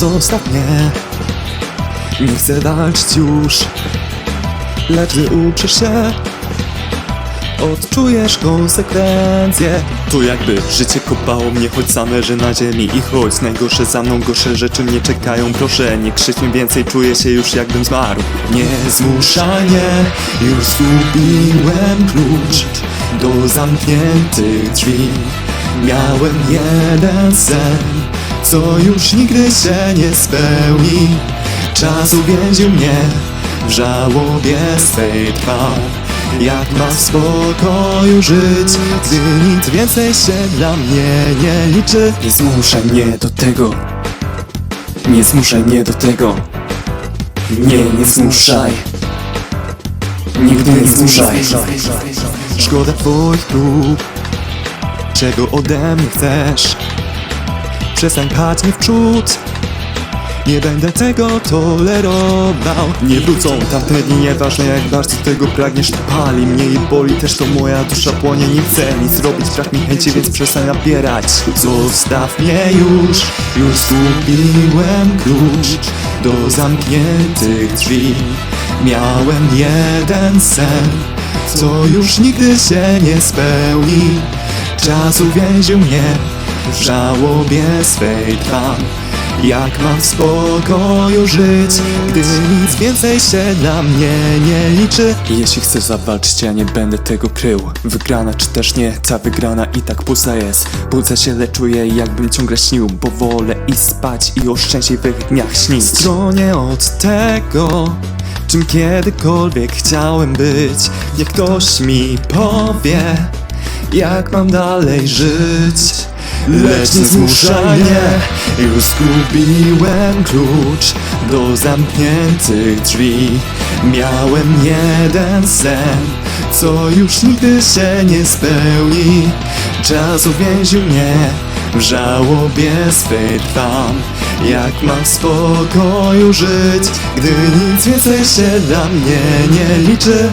zostaw mnie Nie chcę walczyć już Lecz gdy uprzesz się. Odczujesz konsekwencje. To jakby życie kopało mnie Choć same leżę na ziemi. I choć Najgorsze za mną, gorsze rzeczy mnie czekają. Proszę, nie krzycz mi więcej, czuję się już jakbym zmarł. Nie zmuszaj mnie, już zgubiłem klucz Do zamkniętych drzwi. Miałem jeden sen Co już nigdy się nie spełni. Czas uwięził mnie w żałobie swej trwał Jak mam w spokoju żyć Gdy nic więcej się dla mnie nie liczy. Nie zmuszaj mnie do tego. Nie zmuszaj mnie do tego. Nie, nie zmuszaj. Nigdy nie zmuszaj. Szkoda twoich prób Czego ode mnie chcesz Przestań pchać mnie w przód. Nie będę tego tolerował. Nie wrócą. tamte dni, nieważne jak bardzo tego pragniesz To pali mnie i boli też to moja dusza płonie Nie chcę nic zrobić, brak mi chęci, więc przestań napierać Zostaw mnie już, już zgubiłem klucz Do zamkniętych drzwi. Miałem jeden sen Co już nigdy się nie spełni. Czas uwięził mnie w żałobie swej trwam jak mam w spokoju żyć, gdy nic więcej się dla mnie nie liczy? Jeśli chcesz zawalczyć, ja nie będę tego krył. Wygrana czy też nie, ta wygrana i tak pusta jest. Budzę się, lecz czuję jakbym ciągle śnił Bo wolę i spać i o szczęśliwych dniach śnić. Stronie od tego, czym kiedykolwiek chciałem być Niech ktoś mi powie, jak mam dalej żyć Lecz nie zmuszaj mnie Już zgubiłem klucz Do zamkniętych drzwi. Miałem jeden sen Co już nigdy się nie spełni. Czas uwięził mnie W żałobie swej trwam Jak mam w spokoju żyć Gdy nic więcej się dla mnie nie liczy